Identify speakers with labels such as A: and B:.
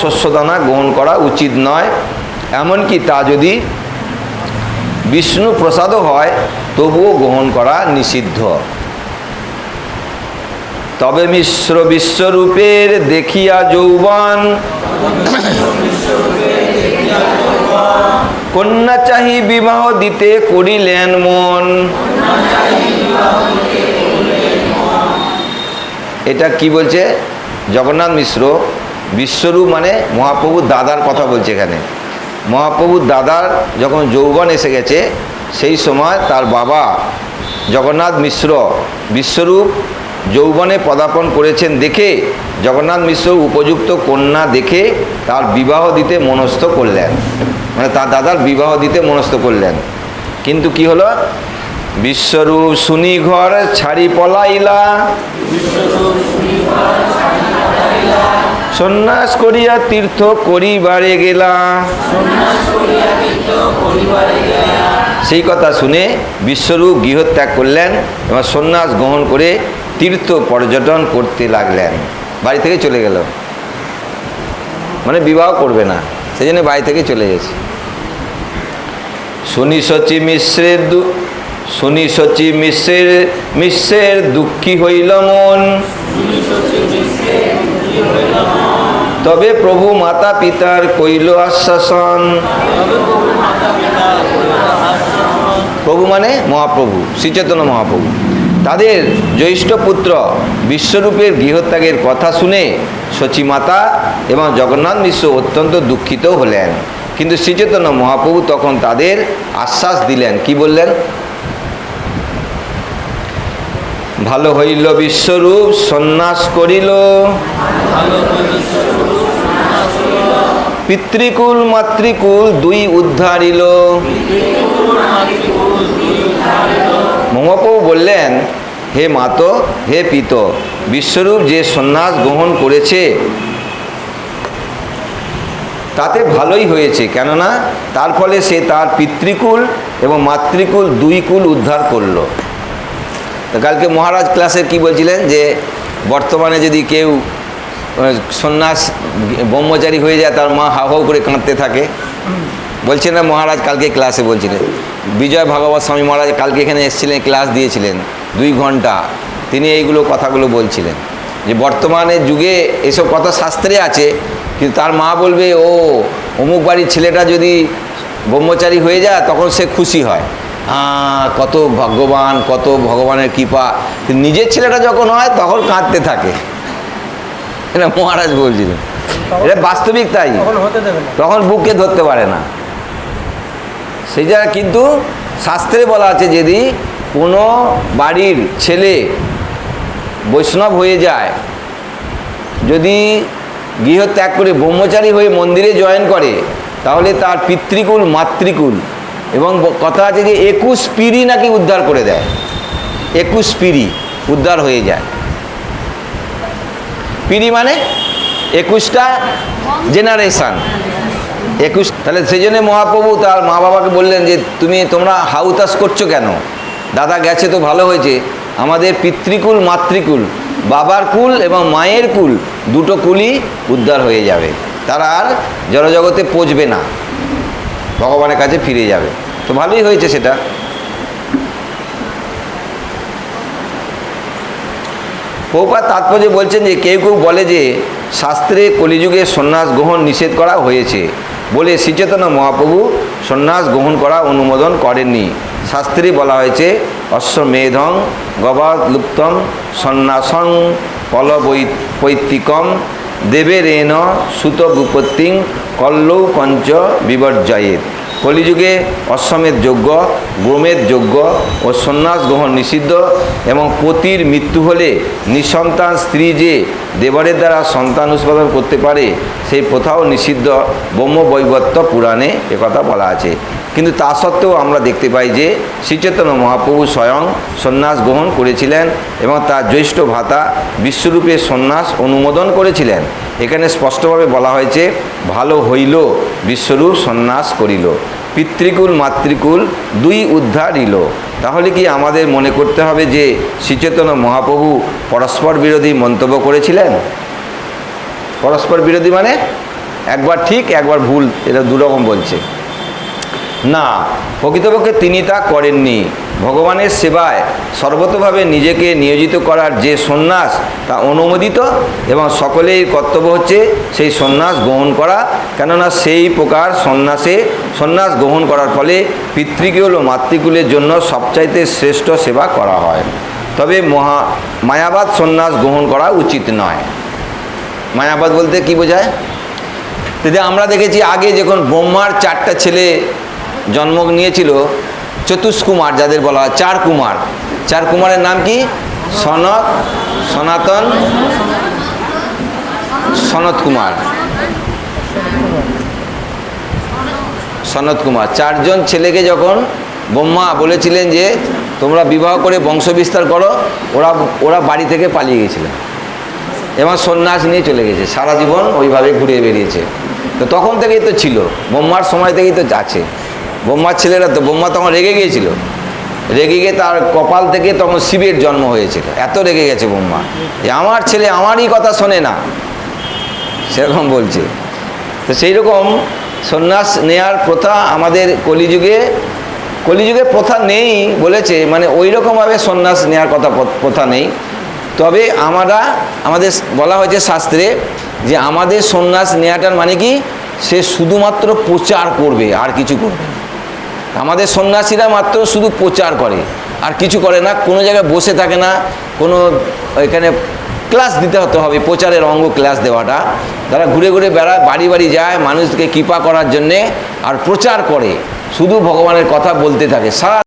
A: শস্যদানা গ্রহণ করা উচিত নয়। এমনকি তা যদি বিষ্ণু প্রসাদও হয়, তবুও গ্রহণ করা নিষিদ্ধ। তবে মিশ্র বিশ্বরূপের দেখিয়া যৌবন, কন্যা চাহি বিবাহ দিতে করিলেন মন। এটা কি বলছে? জগন্নাথ মিশ্র বিশ্বরূপ মানে মহাপ্রভুর দাদার কথা বলছে এখানে। মহাপ্রভুর দাদার যখন যৌবন এসে গেছে, সেই সময় তার বাবা জগন্নাথ মিশ্র বিশ্বরূপ যৌবনে পদার্পণ করেছেন দেখে জগন্নাথ মিশ্র উপযুক্ত কন্যা দেখে তার বিবাহ দিতে মনস্থ করলেন। মানে তার দাদার বিবাহ দিতে মনস্থ করলেন। কিন্তু কি হলো? বিশ্বরূপ শুনি ঘর ছাড়ি পলাইলা। সন্ন্যাস করিয়া তীর্থ করিবারে গেলা। সেই কথা শুনে বিশ্বরূপ গৃহত্যাগ করলেন এবং সন্ন্যাস গ্রহণ করে তীর্থ পর্যটন করতে লাগলেন। বাড়ি থেকে চলে গেল। মানে বিবাহ করবে না, সেই জন্য বাড়ি থেকে চলে গেছে। শনি সচি মিশ্রের শনি সচি মিশ্রের মিশ্রের দুঃখী হইল মন। তবে প্রভু মাতা পিতার কইল আশ্বাসন। প্রভু মানে মহাপ্রভু শ্রীচেতন মহাপ্রভু। তাদের জ্যৈষ্ঠ পুত্র বিশ্বরূপের গৃহত্যাগের কথা শুনে সচিমাতা এবং জগন্নাথ মিশ্র অত্যন্ত দুঃখিত হলেন। কিন্তু শ্রীচৈতন্য মহাপ্রভু তখন তাদের আশ্বাস দিলেন। কি বললেন? ভালো হইল বিশ্বরূপ, সন্ন্যাস করিল। পিতৃকুল, মাতৃকুল দুই উদ্ধারিল। মহাপ্রভু বললেন, হে মাত, হে পিত, বিশ্বরূপ যে সন্ন্যাস গ্রহণ করেছে, তাতে ভালোই হয়েছে, কেননা তার ফলে সে তার পিতৃকুল এবং মাতৃকুল দুই কুল উদ্ধার করল। তো কালকে মহারাজ ক্লাসে কি বলছিলেন? যে বর্তমানে যদি কেউ সন্ন্যাস, ব্রহ্মচারী হয়ে যায়, তার মা হাউ করে কাঁদতে থাকে। বলছেন না মহারাজ, কালকে ক্লাসে বলছিলেন। বিজয় ভাগবত স্বামী মহারাজ কালকে এখানে এসেছিলেন, ক্লাস দিয়েছিলেন দুই ঘণ্টা। তিনি এইগুলো কথাগুলো বলছিলেন। যে বর্তমানে যুগে এসব কথা শাস্ত্রে আছে, কিন্তু তার মা বলবে, ও, অমুক বাড়ির ছেলেটা যদি ব্রহ্মচারী হয়ে যায়, তখন সে খুশি হয়। কত ভগবান কত ভগবানের কৃপা। নিজের ছেলেটা যখন হয় তখন কাঁদতে থাকে। এটা মহারাজ বলছিলেন। এটা বাস্তবিক তাই।
B: তখন
A: বুককে ধরতে পারে না। সেই যা কিন্তু শাস্ত্রে বলা আছে যদি কোনো বাড়ির ছেলে বৈষ্ণব হয়ে যায় যদি গৃহ ত্যাগ করে ব্রহ্মচারী হয়ে মন্দিরে জয়েন করে তাহলে তার পিতৃকুল মাতৃকুল এবং কথা আছে যে একুশ পিড়ি নাকি উদ্ধার করে দেয়। একুশ পিড়ি উদ্ধার হয়ে যায়। পিড়ি মানে একুশটা জেনারেশান একুশ তাহলে সেই জন্য মহাপ্রভু তার মা বাবাকে বললেন যে, তুমি তোমরা হাউতাস করছ কেন? দাদা গেছে তো ভালো হয়েছে। আমাদের পিতৃকুল, মাতৃকুল, বাবার কুল এবং মায়ের কুল দুটো কুলই উদ্ধার হয়ে যাবে। তারা আর জড়জগতে পচবে না। ভগবানের কাছে ফিরে যাবে। তো ভালোই হয়েছে সেটা। পৌপার তাৎপর্য বলছেন যে, কেউ কেউ বলে যে, শাস্ত্রে কলিযুগে সন্ন্যাস গ্রহণ নিষেধ করা হয়েছে বলে শ্রীচেতন মহাপ্রভু সন্ন্যাস গ্রহণ করা অনুমোদন করেননি। শাস্ত্রে বলা হয়েছে, অশ্বমেধং গবালুপ্তম সন্ন্যাসং পলবৈতিকম এন সুতগুপত্তিং কল্লৌ পঞ্চ বিবর্জয়েত। কলিযুগে অশ্বমেধ যজ্ঞ গোমেধ যজ্ঞ ও সন্ন্যাস গ্রহণ নিষিদ্ধ এবং পতির মৃত্যু হলে নিঃসন্তান স্ত্রী যে দেবরের দ্বারা সন্তান উৎপাদন করতে পারে, সেই প্রথাও নিষিদ্ধ। ব্রহ্মবৈবত্য পুরাণে একথা বলা আছে। কিন্তু তা সত্ত্বেও আমরা দেখতে পাই যে শ্রীচৈতন্য মহাপ্রভু স্বয়ং সন্ন্যাস গ্রহণ করেছিলেন এবং তার জ্যৈষ্ঠ ভাতা বিশ্বরূপে সন্ন্যাস অনুমোদন করেছিলেন। এখানে স্পষ্টভাবে বলা হয়েছে, ভালো হইল, বিশ্বরূপ সন্ন্যাস করিল। পিতৃকুল, মাতৃকুল দুই উদ্ধারিল তাহলে কি আমাদের মনে করতে হবে যে শ্রীচৈতন্য মহাপ্রভু পরস্পর বিরোধী মন্তব্য করেছিলেন? পরস্পর বিরোধী মানে? একবার ঠিক, একবার ভুল, এটা দুরকম বলছে। না, প্রকৃতপক্ষে তিনি তা করেননি। ভগবানের সেবায় সর্বতভাবে নিজেকে নিয়োজিত করার যে সন্ন্যাস, তা অনুমোদিত এবং সকলের কর্তব্য হচ্ছে সেই সন্ন্যাস গ্রহণ করা। কেননা সেই প্রকার সন্ন্যাসে সন্ন্যাস গ্রহণ করার ফলে পিতৃকুল ও মাতৃকুলের জন্য সবচাইতে শ্রেষ্ঠ সেবা করা হয়। তবে মহা মায়াবাদ সন্ন্যাস গ্রহণ করা উচিত নয়। মায়াবাদ বলতে কি বোঝায়? যদি আমরা দেখেছি আগে যখন ব্রহ্মার চারটা ছেলে জন্ম নিয়েছিল চতুষ্কুমার যাদের বলা হয় চার কুমার চার কুমারের নাম কি? সনক সনাতন সনত কুমার সনত কুমার চারজন ছেলেকে যখন ব্রহ্মা বলেছিলেন যে, তোমরা বিবাহ করে বংশ বিস্তার করো, ওরা ওরা বাড়ি থেকে পালিয়ে গেছিল এবং সন্ন্যাস নিয়ে চলে গেছে। সারা জীবন ওইভাবে ঘুরে বেরিয়েছে তো তখন থেকেই তো ছিল। ব্রহ্মার সময় থেকেই তো আছে। ব্রহ্মার ছেলেরা তো ব্রহ্মা তখন রেগে গিয়েছিল। রেগে গিয়ে তার কপাল থেকে তখন শিবের জন্ম হয়েছিল। এত রেগে গেছে ব্রহ্মা যে আমার ছেলে আমারই কথা শোনে না। সেরকম বলছে। তো সেই রকম সন্ন্যাস নেয়ার প্রথা আমাদের কলিযুগে কলিযুগে প্রথা নেই বলেছে মানে ওই রকমভাবে সন্ন্যাস নেওয়ার কথা প্রথা নেই। তবে আমরা, আমাদের বলা হয়েছে শাস্ত্রে যে আমাদের সন্ন্যাস নেওয়াটার মানে কি? সে শুধুমাত্র প্রচার করবে, আর কিছু করবে না। আমাদের সন্ন্যাসীরা মাত্র শুধু প্রচার করে, আর কিছু করে না, কোনো জায়গায় বসে থাকে না, কোনো এখানে ক্লাস দিতে হতে হবে, প্রচারের অঙ্গ ক্লাস দেওয়াটা। তারা ঘুরে ঘুরে বেড়ায় বাড়ি বাড়ি যায়, মানুষকে কৃপা করার জন্যে আর প্রচার করে, শুধু ভগবানের কথা বলতে থাকে। সারা